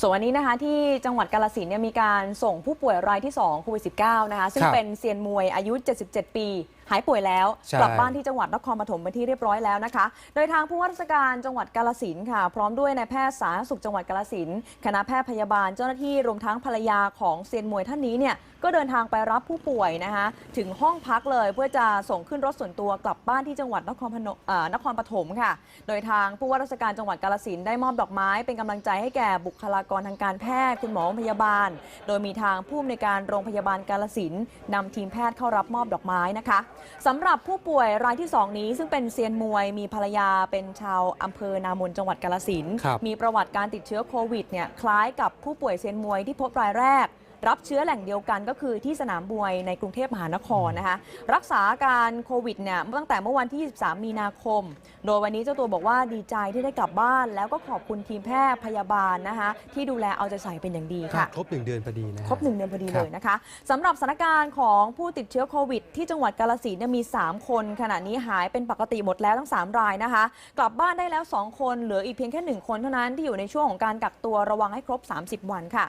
ส่วนวันนี้นะคะที่จังหวัดกาลสินธุ์เนี่ยมีการส่งผู้ป่วยรายที่2โควิด -19 นะคะซึ่งครับเป็นเซียนมวยอายุ 77 ปี หายป่วยแล้ว ใช่ กลับบ้านที่จังหวัดนครปฐมเป็นที่เรียบร้อยแล้วนะคะ โดยทางผู้ว่าราชการจังหวัดกาลสินธุ์ค่ะ พร้อมด้วยนายแพทย์สาธารณสุขจังหวัดกาลสินธุ์คณะแพทย์พยาบาลเจ้าหน้าที่รวมทั้งภรรยาของเซียนมวยท่านนี้เนี่ยก็เดินทางไปรับผู้ป่วยนะคะถึงห้องพักเลยเพื่อจะส่งขึ้นรถส่วนตัวกลับบ้านที่จังหวัดนครพนมเอ่อนครปฐมค่ะ โดยทางผู้ว่าราชการจังหวัดกาลสินธุ์ได้มอบดอกไม้เป็นกำลังใจให้แก่บุคลากรทางการแพทย์คุณหมอพยาบาล โดยมีทางผู้อำนวยการโรงพยาบาลกาลสินธุ์นำทีมแพทย์เข้ารับมอบดอกไม้นะคะสำหรับผู้ป่วยรายที่ 2 นี้ ซึ่งเป็นเซียนมวยมีภรรยาเป็นชาวอำเภอนามนจังหวัดกาลสินธุ์ครับ มีประวัติการติดเชื้อโควิดเนี่ยคล้ายกับผู้ป่วยเซียนมวยที่พบรายแรก รับเชื้อแหล่งเดียวกันก็คือที่สนามมวยในกรุงเทพมหานครนะคะรักษาอาการโควิดเนี่ยตั้งแต่เมื่อวันที่ 23 มีนาคม โดยวันนี้เจ้าตัวบอกว่าดีใจที่ได้กลับบ้าน แล้วก็ขอบคุณทีมแพทย์พยาบาลนะคะที่ดูแลเอาใจใส่เป็นอย่างดีค่ะครบหนึ่งเดือนพอดีนะฮะครบหนึ่งเดือนพอดีครัเลบยนะคะสำหรับสถานการณ์ของผู้ติดเชื้อโควิด ที่จังหวัดกาลสินธุ์เนี่ยมี 3 คน ขณะนี้หายเป็นปกติหมดแล้วทั้ง 3 รายนะคะ กลับบ้านได้แล้ว 2 คนเหลืออีกเพียงแค่ 1 คนเท่านั้นที่อยู่ในช่วงของการกักตัวระวังให้ครบ 30 วันค่ะ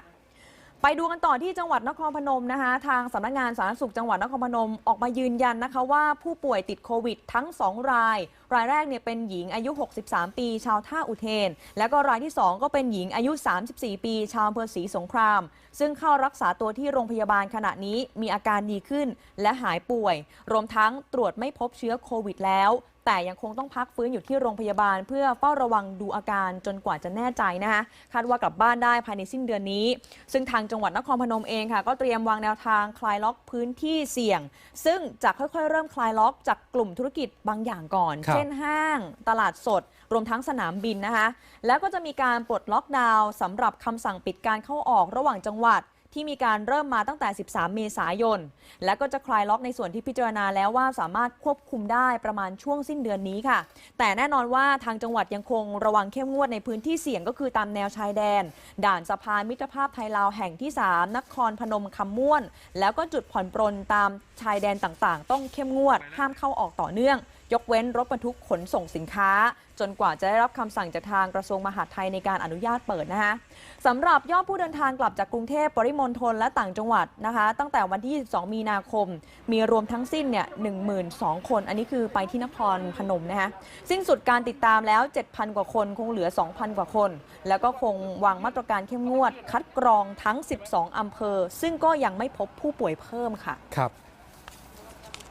ไปดูกันต่อที่จังหวัดนครพนมนะคะ ทางสำนักงานสาธารณสุขจังหวัดนครพนมออกมายืนยันนะคะว่าผู้ป่วยติดโควิดทั้ง 2 รายรายแรกเนี่ยเป็นหญิงอายุ 63 ปี ชาวท่าอุเทน แล้วก็รายที่ 2 ก็เป็นหญิงอายุ 34 ปี ชาวอำเภอศรีสงคราม ซึ่งเข้ารักษาตัวที่โรงพยาบาลขณะนี้มีอาการดีขึ้นและหายป่วย รวมทั้งตรวจไม่พบเชื้อโควิดแล้วแต่ยังคงต้องพักฟื้นอยู่ที่โรงพยาบาล เพื่อเฝ้าระวังดูอาการจนกว่าจะแน่ใจนะคะคาดว่ากลับบ้านได้ภายในสิ้นเดือนนี้ ซึ่งทางจังหวัดนครพนมเองค่ะ ก็เตรียมวางแนวทางคลายล็อกพื้นที่เสี่ยง ซึ่งจะค่อยๆ เริ่มคลายล็อกจากกลุ่มธุรกิจบางอย่างก่อนช่นห้าง ตลาดสด รวมทั้งสนามบินนะคะ แล้วก็จะมีการปลดล็อกดาวน์สำหรับคำสั่งปิดการเข้าออกระหว่างจังหวัดที่มีการเริ่มมาตั้งแต่ 13 เมษายน และก็จะคลายล็อกในส่วนที่พิจารณาแล้วว่าสามารถควบคุมได้ประมาณช่วงสิ้นเดือนนี้ค่ะ แต่แน่นอนว่าทางจังหวัดยังคงระวังเข้มงวดในพื้นที่เสี่ยงก็คือตามแนวชายแดน ด่านสะพานมิตรภาพไทยลาวแห่งที่ 3 นครพนมคำม่วน แล้วก็จุดผ่อนปรนตามชายแดนต่างๆ ต้องเข้มงวด ห้ามเข้าออกต่อเนื่อง ยกเว้นรถบรรทุกขนส่งสินค้า จนกว่าจะได้รับคำสั่งจากทางกระทรวงมหาดไทยในการอนุญาตเปิดนะคะสำหรับยอดผู้เดินทางกลับจากกรุงเทพปริมณฑลและต่างจังหวัดนะคะ ตั้งแต่วันที่ 22 มีนาคม มีรวมทั้งสิ้นเนี่ย12,000 คน อันนี้คือไปที่นครพนมนะคะสิ้นสุดการติดตามแล้ว 7,000 กว่าคนคงเหลือ 2,000 กว่าคน แล้วก็คงวางมาตรการเข้มงวด คัดกรองทั้ง 12 อำเภอ ซึ่งก็ยังไม่พบผู้ป่วยเพิ่มค่ะครับ